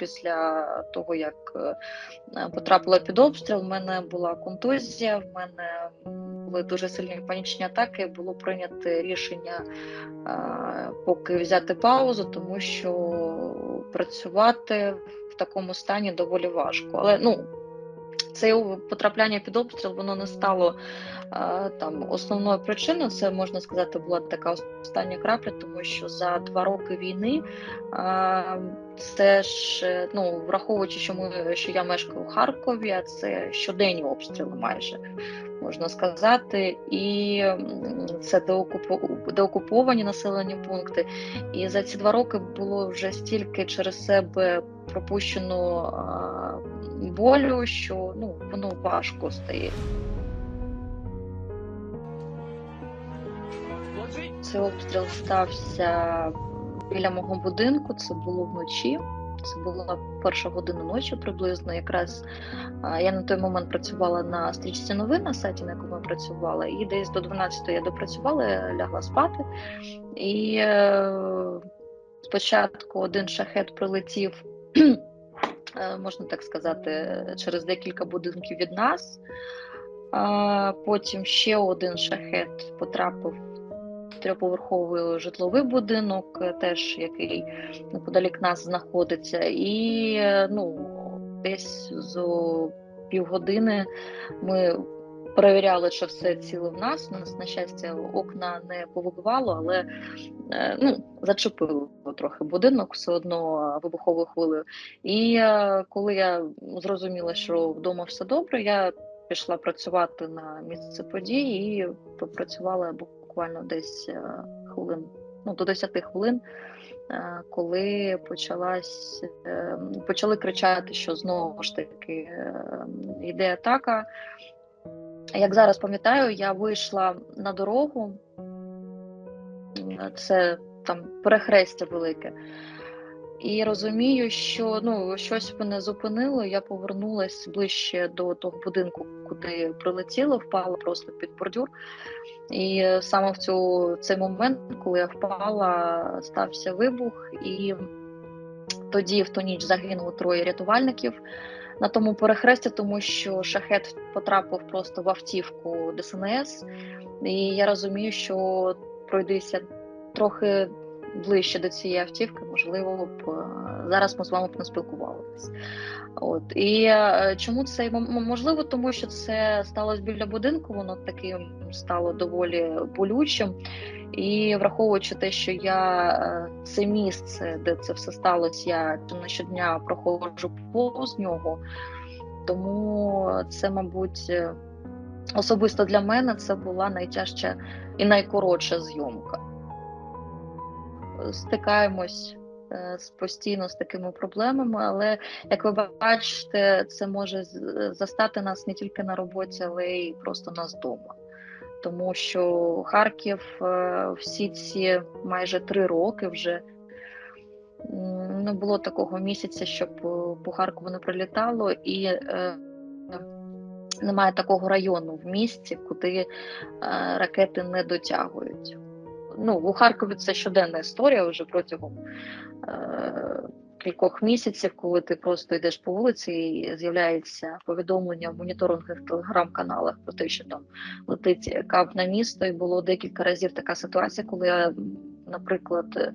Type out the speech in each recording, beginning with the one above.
після того, як е, потрапила під обстріл, в мене була контузія, в мене були дуже сильні панічні атаки. Було прийнято рішення е, поки взяти паузу, тому що працювати в такому стані доволі важко. Але ну це потрапляння під обстріл воно не стало е, там основною причиною. Це можна сказати, була така остання крапля, тому що за два роки війни це ж е, ну враховуючи, що ми що я мешкаю у Харкові, а це щоденні обстріли майже. Можна сказати, і це деокуповані населені пункти. І за ці два роки було вже стільки через себе пропущено болю, що ну воно важко стає. Цей обстріл стався біля мого будинку. Це було вночі. Це була перша година ночі приблизно. Якраз я на той момент працювала на стрічці новин на сайті, на якому я працювала, і десь до 12 я допрацювала, лягла спати. І е, спочатку один шахет прилетів Е, можна так сказати, через декілька будинків від нас. Потім ще один шахет потрапив трьохповерховий житловий будинок, е, теж який неподалік нас знаходиться, і е, ну, десь за півгодини ми перевіряли, що все ціле в нас. У Нас, на щастя, окна не повибивало, але е, ну, зачепило трохи будинок все одно вибуховою хвилею. І коли я зрозуміла, що вдома все добре, я пішла працювати на місце події і попрацювала буквально десь е, хвилин, ну до 10 хвилин. Коли почалась, почали кричати, що знову ж таки йде атака, як зараз пам'ятаю, я вийшла на дорогу, це там перехрестя велике, і розумію, що ну, щось мене зупинило. Я повернулася ближче до того будинку, куди прилетіло, впала просто під бордюр. І саме в цю цей момент, коли я впала, стався вибух, і тоді в ту ніч загинуло троє рятувальників на тому перехресті, тому що шахет потрапив просто в автівку ДСНС, і я розумію, що пройдися трохи ближче до цієї автівки, можливо, б е, зараз ми з вами б не спілкувалися. От і е, чому це можливо, тому що це сталося біля будинку, воно таким стало доволі болючим. І враховуючи те, що я е, це місце, де це все сталося, я щодня проходжу повз нього, тому це, мабуть, особисто для мене це була найтяжча і найкоротша зйомка. Стикаємось е, постійно з такими проблемами, але як ви бачите, це може застати нас не тільки на роботі, але й просто нас вдома тому що Харків е, всі ці майже три роки вже не було такого місяця, щоб е, по Харкову не прилітало, і немає такого району в місті, куди ракети не дотягують. Ну, У Харкові це щоденна історія вже протягом е, кількох місяців, коли ти просто йдеш по вулиці, і з'являється повідомлення в моніторингових телеграм-каналах про те, що там летить кап на місто, і було декілька разів така ситуація, коли я, наприклад,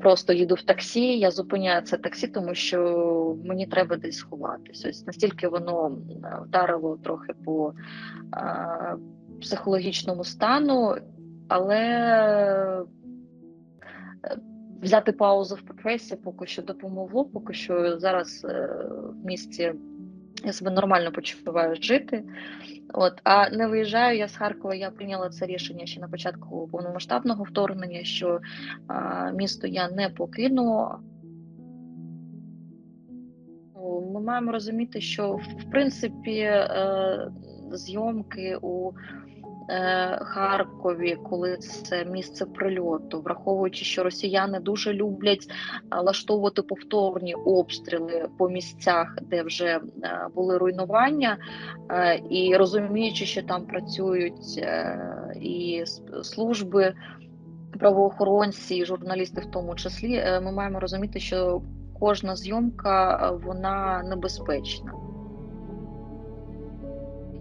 просто їду в таксі, я зупиняю це таксі, тому що мені треба десь сховатися. Ось настільки воно вдарило трохи по а, психологічному стану, але взяти паузу в професії поки що допомогло, поки що зараз е, в місті я себе нормально почуваю жити. От, А не виїжджаю я з Харкова, я прийняла це рішення ще на початку повномасштабного вторгнення, що а, місто я не покину. Ми маємо розуміти, що в принципі е, зйомки у Е, Харкові, коли це місце прильоту, враховуючи, що росіяни дуже люблять влаштовувати повторні обстріли по місцях, де вже е, були руйнування, е, і розуміючи, що там працюють і служби правоохоронці, і журналісти, в тому числі, ми маємо розуміти, що кожна зйомка е, вона небезпечна.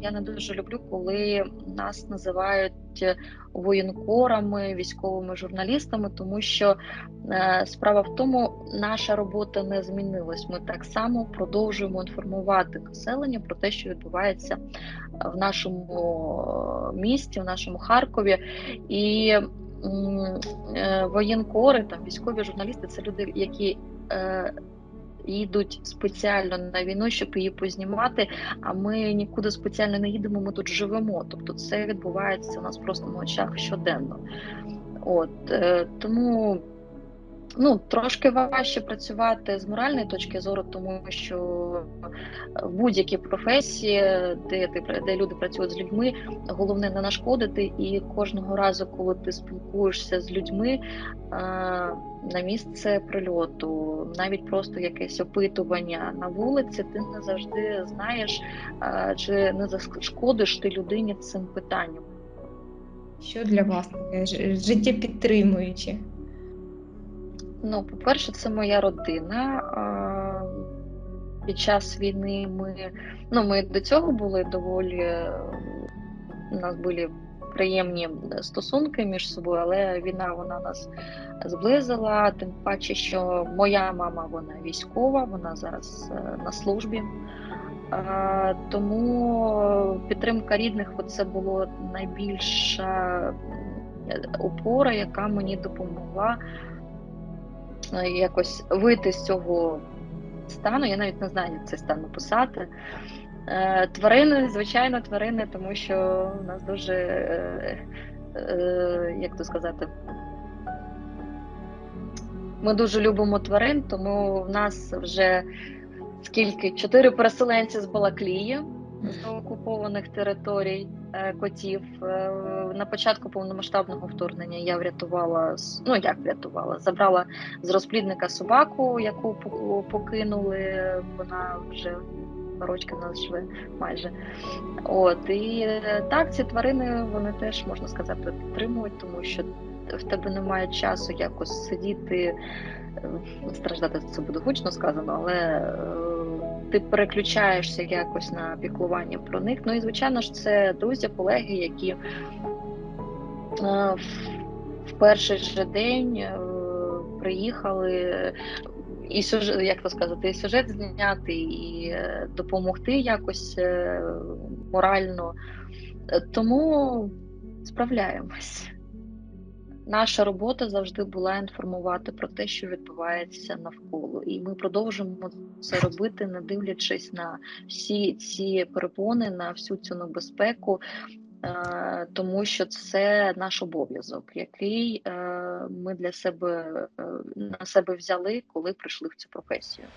Я не дуже люблю, коли нас називають е, воєнкорами, військовими журналістами, тому що е, справа в тому, наша робота не змінилась. Ми так само продовжуємо інформувати населення про те, що відбувається в нашому місті, в нашому Харкові. І е, воєнкори, там військові журналісти це люди, які е, їдуть спеціально на війну, щоб її познімати. А ми нікуди спеціально не їдемо, ми тут живемо. Тобто це відбувається у нас просто на очах щоденно. От е, тому ну, трошки важче працювати з моральної точки зору, тому що в будь-якій професії, де ти де люди працюють з людьми, головне не нашкодити. І кожного разу, коли ти спілкуєшся з людьми е, на місце прильоту, навіть просто якесь опитування на вулиці, ти не завжди знаєш, е, чи не зашкодиш ти людині цим питанням. Що для вас життєпідтримуюче? Ну, по-перше, це моя родина. Під час війни ми, ну, ми до цього були доволі, е, у нас були приємні стосунки між собою, але війна вона нас зблизила. Тим паче, що моя мама вона військова, вона зараз е, на службі. Тому підтримка рідних це було найбільша опора, яка мені допомогла е, якось вийти з цього стану. Я навіть не знаю, як цей стан написати. Е, Тварини, звичайно, тварини, тому що у нас дуже, е, е, як то сказати, ми дуже любимо тварин, тому в нас вже скільки чотири переселенці з Балаклії з окупованих територій котів. Е, На початку повномасштабного вторгнення я врятувала ну як врятувала, забрала з розплідника собаку, яку покинули. Вона вже рочки нас живе майже. От і е, так, ці тварини вони теж можна сказати підтримують, тому що в тебе немає часу якось сидіти. е, Страждати це буде гучно сказано, але е, ти переключаєшся якось на піклування про них. Ну і звичайно ж, це друзі, колеги, які е, в, перший же день е, приїхали. І сюжет, як то сказати, і сюжет зняти, і е, допомогти якось морально. Тому справляємось. Наша робота завжди була інформувати про те, що відбувається навколо, і ми продовжуємо це робити, не дивлячись на всі ці перепони, на всю цю небезпеку, е, тому що це наш обов'язок, який е, ми для себе е, на себе взяли, коли прийшли в цю професію.